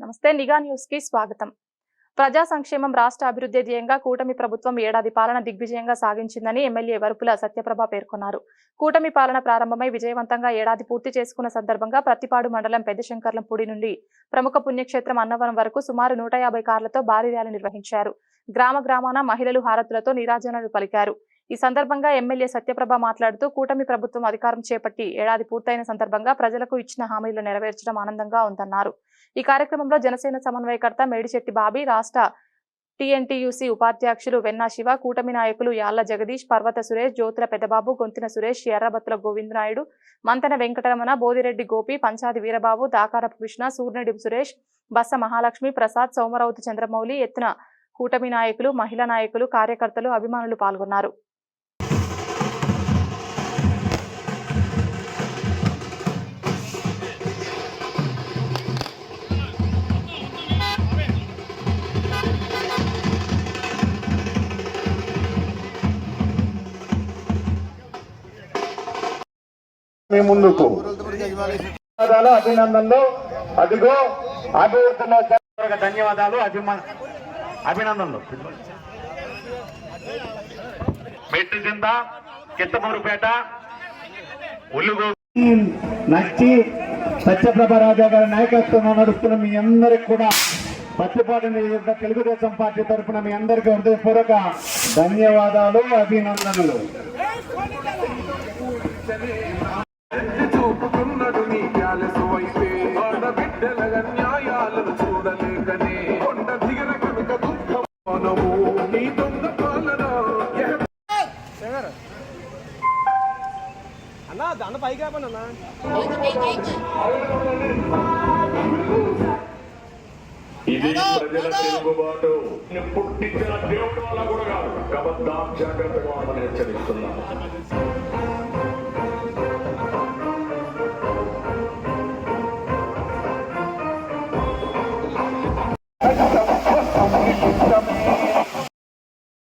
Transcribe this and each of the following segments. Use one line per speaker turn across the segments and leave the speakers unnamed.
నమస్తే నిఘా న్యూస్కి స్వాగతం. ప్రజా సంక్షేమం రాష్ట్ర అభివృద్ధి ధ్యేయంగా కూటమి ప్రభుత్వం ఏడాది పాలన దిగ్విజయంగా సాగించిందని ఎమ్మెల్యే వరుపుల సత్యప్రభ పేర్కొన్నారు. కూటమి పాలన ప్రారంభమై విజయవంతంగా ఏడాది పూర్తి చేసుకున్న సందర్భంగా ప్రతిపాడు మండలం పెద్దశంకర్లంపూడి నుండి ప్రముఖ పుణ్యక్షేత్రం అన్నవరం వరకు సుమారు నూట యాభై కార్లతో భారీ ర్యాలీ నిర్వహించారు. గ్రామ గ్రామాన మహిళలు హారతులతో నీరాజనాలు పలికారు. ఈ సందర్భంగా ఎమ్మెల్యే సత్యప్రభ మాట్లాడుతూ కూటమి ప్రభుత్వం అధికారం చేపట్టి ఏడాది పూర్తయిన సందర్భంగా ప్రజలకు ఇచ్చిన హామీలు నెరవేర్చడం ఆనందంగా ఉందన్నారు. ఈ కార్యక్రమంలో జనసేన సమన్వయకర్త మేడిశెట్టి బాబీ రాష్ట్ర టీఎన్టీయూసీ ఉపాధ్యక్షులు వెన్నా శివ కూటమి నాయకులు యాళ్ళ జగదీష్ పర్వత సురేష్ జ్యోతుల పెద్దబాబు గొంతిన సురేష్ ఎర్రబత్తుల గోవిందనాయుడు మంతన వెంకటరమణ బోదిరెడ్డి గోపి పంచాది వీరబాబు దాకారపు కృష్ణ సూర్యనడి సురేష్ బస్స మహాలక్ష్మి ప్రసాద్ సోమరావుతి చంద్రమౌళి ఎత్తున కూటమి నాయకులు మహిళా నాయకులు కార్యకర్తలు అభిమానులు పాల్గొన్నారు.
మీ ముందుకు. ధన్యవాదాలు అభినందనలు. అదిగో అభివృద్ధిలో ధన్యవాదాలు అభినందనలు. మెట్టు కింద చిత్తమూరుపేట ఉల్లుగో నచ్చి సత్యప్రభ రాజా గారి నాయకత్వంలో నడుస్తున్న మీ అందరికి కూడా పత్తిపాటి తెలుగుదేశం పార్టీ తరఫున మీ అందరికీ హృదయపూర్వక ధన్యవాదాలు అభినందనలు.
చూపుతున్నడు నీ క్యాలెసు వైపే ఆడబిడ్డల న్యాయాలను చూడలేకనే. కొండ దిగన కనుక దుఃఖం మనము నీ దొంగ పాలన
అన్నా దాని పైకి అన్నా.
ఇది ప్రజల తిరుగుబాటు పుట్టించిన దేవుడు వల్ల కూడా కాదు. కబద్దాం జాగ్రత్తగా ఉండమని హెచ్చరిస్తున్నాను.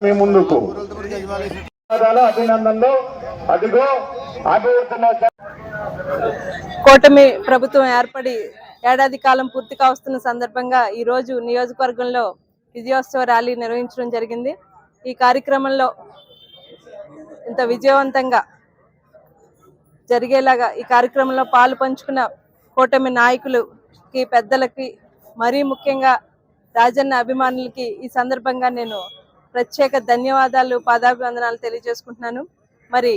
మీ ముందుకు. అభినందనలు. అదిగో
కూటమి ప్రభుత్వం ఏర్పడి ఏడాది కాలం పూర్తి కావస్తున్న సందర్భంగా ఈ రోజు నియోజకవర్గంలో విజయోత్సవ ర్యాలీ నిర్వహించడం జరిగింది. ఈ కార్యక్రమంలో ఇంత విజయవంతంగా జరిగేలాగా ఈ కార్యక్రమంలో పాలు పంచుకున్న కూటమి నాయకులకి పెద్దలకి మరీ ముఖ్యంగా రాజన్న అభిమానులకి ఈ సందర్భంగా నేను ప్రత్యేక ధన్యవాదాలు పాదాభివందనాలు తెలియజేసుకుంటున్నాను. మరి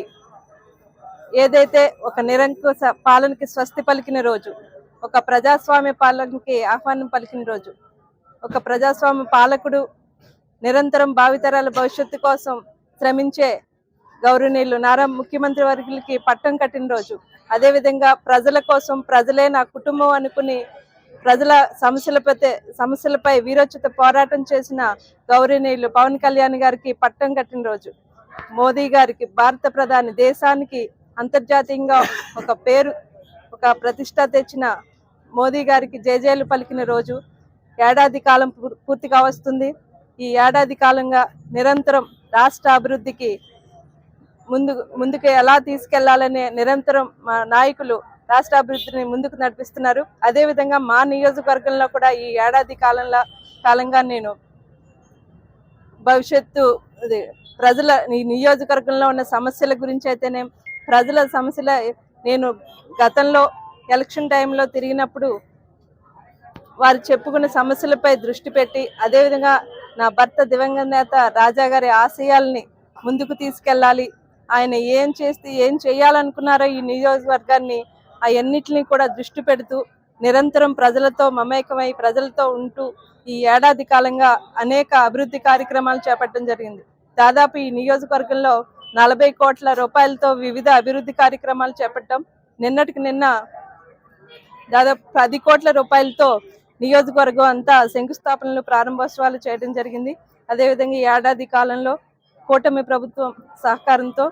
ఏదైతే ఒక నిరంకుశ పాలనకి స్వస్తి పలికిన రోజు ఒక ప్రజాస్వామ్య పాలనకి ఆహ్వానం పలికిన రోజు ఒక ప్రజాస్వామ్య పాలకుడు నిరంతరం భావితరాల భవిష్యత్తు కోసం శ్రమించే గౌరవనీయులు నారా ముఖ్యమంత్రి వర్గులకి పట్టం కట్టిన రోజు అదేవిధంగా ప్రజల కోసం ప్రజలే నా కుటుంబం అనుకుని ప్రజల సమస్యలపై సమస్యలపై వీరోచిత పోరాటం చేసిన గౌరవనీయులు పవన్ కళ్యాణ్ గారికి పట్టం కట్టిన రోజు. మోదీ గారికి భారత ప్రధాని దేశానికి అంతర్జాతీయంగా ఒక పేరు ఒక ప్రతిష్ట తెచ్చిన మోదీ గారికి జయజయలు పలికిన రోజు. ఏడాది కాలం పూర్- పూర్తిగా వస్తుంది ఈ ఏడాది కాలంగా నిరంతరం రాష్ట్ర అభివృద్ధికి ముందు ముందుకు ఎలా తీసుకెళ్ళాలనే నిరంతరం మా నాయకులు రాష్ట్ర అభివృద్ధిని ముందుకు నడిపిస్తున్నారు. అదేవిధంగా మా నియోజకవర్గంలో కూడా ఈ ఏడాది కాలంలో కాలంగా నేను భవిష్యత్తు ప్రజల ఈ నియోజకవర్గంలో ఉన్న సమస్యల గురించి అయితేనే ప్రజల సమస్యల నేను గతంలో ఎలక్షన్ టైంలో తిరిగినప్పుడు వారు చెప్పుకున్న సమస్యలపై దృష్టి పెట్టి అదేవిధంగా నా భర్త దివంగత నేత రాజా గారి ఆశయాల్ని ముందుకు తీసుకెళ్ళాలి. ఆయన ఏం చేస్తే ఏం చేయాలనుకున్నారో ఈ నియోజకవర్గాన్ని అవన్నిటిని కూడా దృష్టి పెడుతూ నిరంతరం ప్రజలతో మమేకమై ప్రజలతో ఉంటూ ఈ ఏడాది కాలంగా అనేక అభివృద్ధి కార్యక్రమాలు చేపట్టడం జరిగింది. దాదాపు ఈ నియోజకవర్గంలో నలభై కోట్ల రూపాయలతో వివిధ అభివృద్ధి కార్యక్రమాలు చేపట్టడం నిన్నటికి నిన్న దాదాపు పది కోట్ల రూపాయలతో నియోజకవర్గం అంతా శంకుస్థాపనలు ప్రారంభోత్సవాలు చేయడం జరిగింది. అదేవిధంగా ఈ ఏడాది కాలంలో కూటమి ప్రభుత్వం సహకారంతో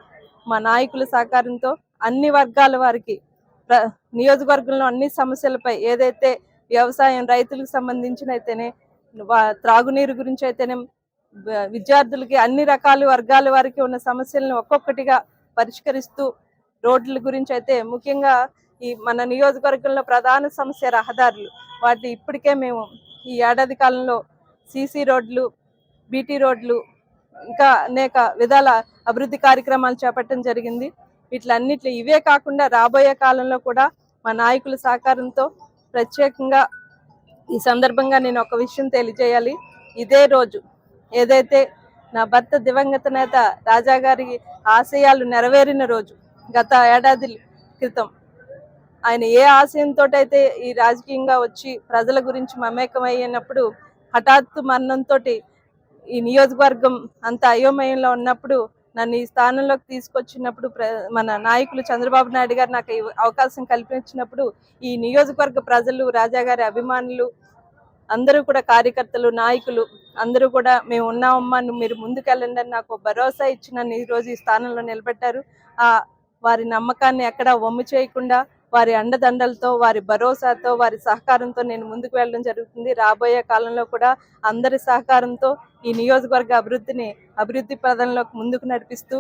మా నాయకుల సహకారంతో అన్ని వర్గాల వారికి నియోజకవర్గంలో అన్ని సమస్యలపై ఏదైతే వ్యవసాయం రైతులకు సంబంధించిన అయితేనే త్రాగునీరు గురించి అయితేనే విద్యార్థులకి అన్ని రకాల వర్గాల వారికి ఉన్న సమస్యలను ఒక్కొక్కటిగా పరిష్కరిస్తూ రోడ్ల గురించి అయితే ముఖ్యంగా ఈ మన నియోజకవర్గంలో ప్రధాన సమస్య రహదారులు. వాటి ఇప్పటికే మేము ఈ ఏడాది కాలంలో సీసీ రోడ్లు బీటీ రోడ్లు ఇంకా అనేక విధాల అభివృద్ధి కార్యక్రమాలు చేపట్టడం జరిగింది. వీటిలన్నిటి ఇవే కాకుండా రాబోయే కాలంలో కూడా మా నాయకుల సహకారంతో ప్రత్యేకంగా ఈ సందర్భంగా నేను ఒక విషయం తెలియజేయాలి. ఇదే రోజు ఏదైతే నా భర్త దివంగత నేత రాజా గారి ఆశయాలు నెరవేరిన రోజు గత ఏడాది క్రితం ఆయన ఏ ఆశయంతో అయితే ఈ రాజకీయంగా వచ్చి ప్రజల గురించి మమేకమయ్యినప్పుడు హఠాత్తు మరణంతో ఈ నియోజకవర్గం అంత అయోమయంలో ఉన్నప్పుడు నన్ను ఈ స్థానంలోకి తీసుకొచ్చినప్పుడు ప్ర- మన నాయకులు చంద్రబాబు నాయుడు గారు నాకు అవకాశం కల్పించినప్పుడు ఈ నియోజకవర్గ ప్రజలు రాజా గారి అభిమానులు అందరూ కూడా కార్యకర్తలు నాయకులు అందరూ కూడా మేము ఉన్నామమ్మా నువ్వు మీరు ముందుకెళ్ళండి అని నాకు భరోసా ఇచ్చి నన్ను ఈ రోజు ఈ స్థానంలో నిలబెట్టారు. ఆ వారి నమ్మకాన్ని ఎక్కడా వమ్ము చేయకుండా వారి అండదండలతో వారి భరోసాతో వారి సహకారంతో నేను ముందుకు వెళ్ళడం జరుగుతుంది. రాబోయే కాలంలో కూడా అందరి సహకారంతో ఈ నియోజకవర్గ అభివృద్ధిని అభివృద్ధి పదంలోకి ముందుకు నడిపిస్తూ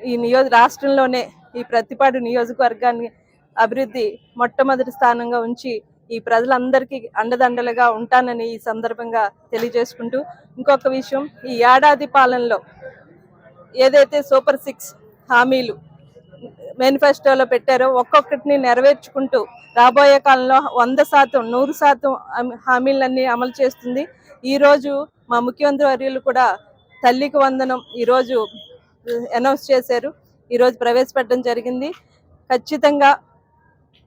ఈ నియోజ రాష్ట్రంలోనే ఈ ప్రతిపాడు నియోజకవర్గాన్ని అభివృద్ధి మొట్టమొదటి స్థానంగా ఉంచి ఈ ప్రజలందరికీ అండదండలుగా ఉంటానని ఈ సందర్భంగా తెలియజేసుకుంటూ ఇంకొక విషయం. ఈ ఏడాది పాలనలో ఏదైతే సూపర్ సిక్స్ హామీలు మేనిఫెస్టోలో పెట్టారో ఒక్కొక్కటిని నెరవేర్చుకుంటూ రాబోయే కాలంలో వంద శాతం నూరు శాతం హామీలన్నీ అమలు చేస్తుంది. ఈ రోజు మా ముఖ్యమంత్రి వర్యులు కూడా తల్లికి వందనం ఈరోజు అనౌన్స్ చేశారు. ఈరోజు ప్రవేశపెట్టడం జరిగింది. ఖచ్చితంగా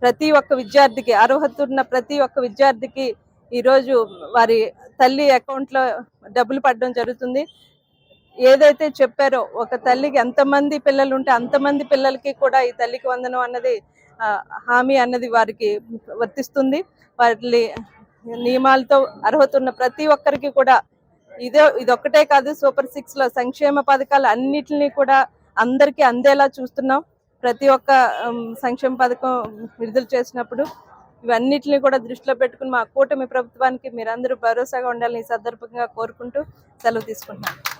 ప్రతి ఒక్క విద్యార్థికి అర్హత ఉన్న ప్రతి ఒక్క విద్యార్థికి ఈరోజు వారి తల్లి అకౌంట్లో డబ్బులు పడడం జరుగుతుంది. ఏదైతే చెప్పారో ఒక తల్లికి ఎంతమంది పిల్లలు ఉంటే అంతమంది పిల్లలకి కూడా ఈ తల్లికి వందనం అన్నది హామీ అన్నది వారికి వర్తిస్తుంది. వారి నియమాలతో అర్హత ఉన్న ప్రతి ఒక్కరికి కూడా ఇదే ఇదొక్కటే కాదు సూపర్ సిక్స్లో సంక్షేమ పథకాలు అన్నిటిని కూడా అందరికీ అందేలా చూస్తున్నాం. ప్రతి ఒక్క సంక్షేమ పథకం విడుదల చేసినప్పుడు ఇవన్నిటిని కూడా దృష్టిలో పెట్టుకుని మా కూటమి ప్రభుత్వానికి మీరందరూ భరోసాగా ఉండాలని ఈ సందర్భంగా కోరుకుంటూ సెలవు తీసుకుంటున్నాను.